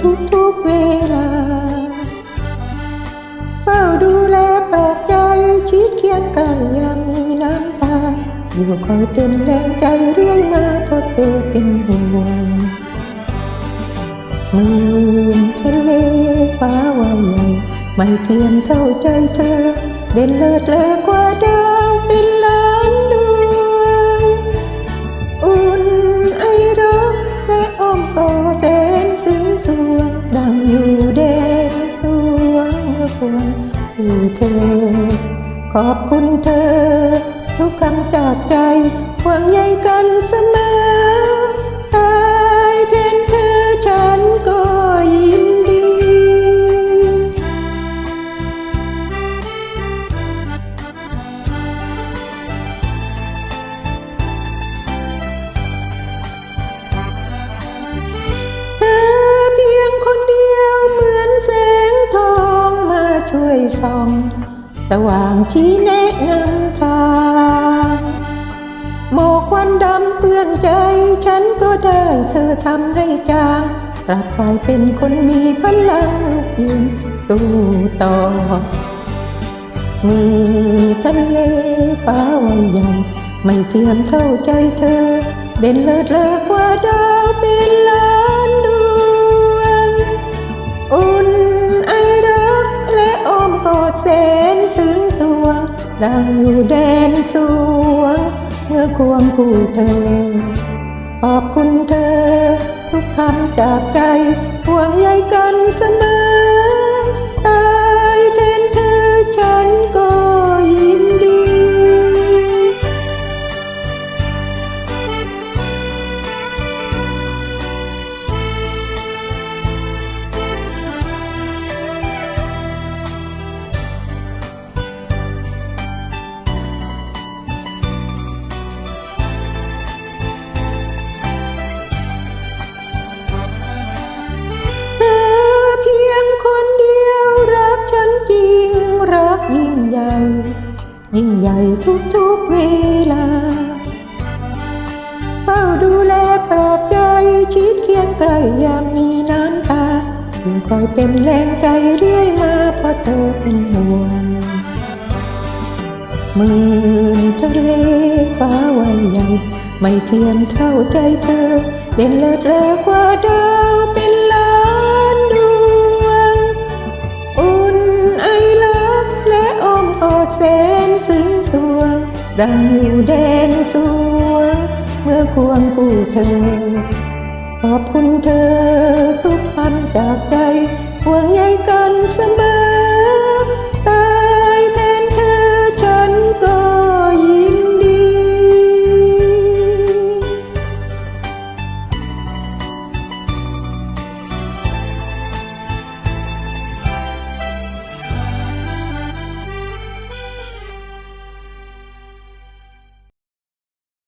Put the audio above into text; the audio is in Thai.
ทุกทุกๆเวลาเฝ้าดูแลปลอบใจชิดเคียงกันยามมีน้ำตา อยู่คอยเป็นแรงใจเรื่อยมาเพราะเธอเป็นห่วงมื่นทะเลฟ้าวันใหญ่ ไม่เทียมเท่าใจเธอ เด่นเลิศเลอกว่า ควรคือเธอ ขอบคุณเธอ ทุกคำจากใจหวังใยกัน ยส่อง สว่างชี้แนะนำทางหมอกควันดำเปื้อนใจ ฉันก็ได้เธอทำให้จางกลับกลายเป็นคนมีพลังยืนสู้ต่อ มือทะเลฟ้าวันใหญ่ ไม่เทียมเท่าใจเธอ เด่นเลิศเลอกว่าดาวเป็นล้านดวง อุ่น เสนซึ้งสวงดังอยู่แดนสวง เมื่อควงคู่เธอ ขอบคุณเธอ ทุกคำจากใจ ยิ่งใหญ่ทุกๆเวลาเฝ้าดูแลปลอบใจชิดเคียงใกล้ยามมีน้ำตาอยู่คอยเป็นแรงใจเรื่อยมาเพราะเธอเป็นห่วงหมื่นทะเลฟ้าวันใหญ่ ไม่เทียมเท่าใจเธอ เด่นเลิศเลอกว่าดาวเป็นล้านดวง อุ่นไอรักและอ้อมกอดแสนซึ้งสวง ดังอยู่แดนสวย เมื่อควงคู่เธอ ขอบคุณเธอทุกคำจากใจห่วงใยกันเสมอ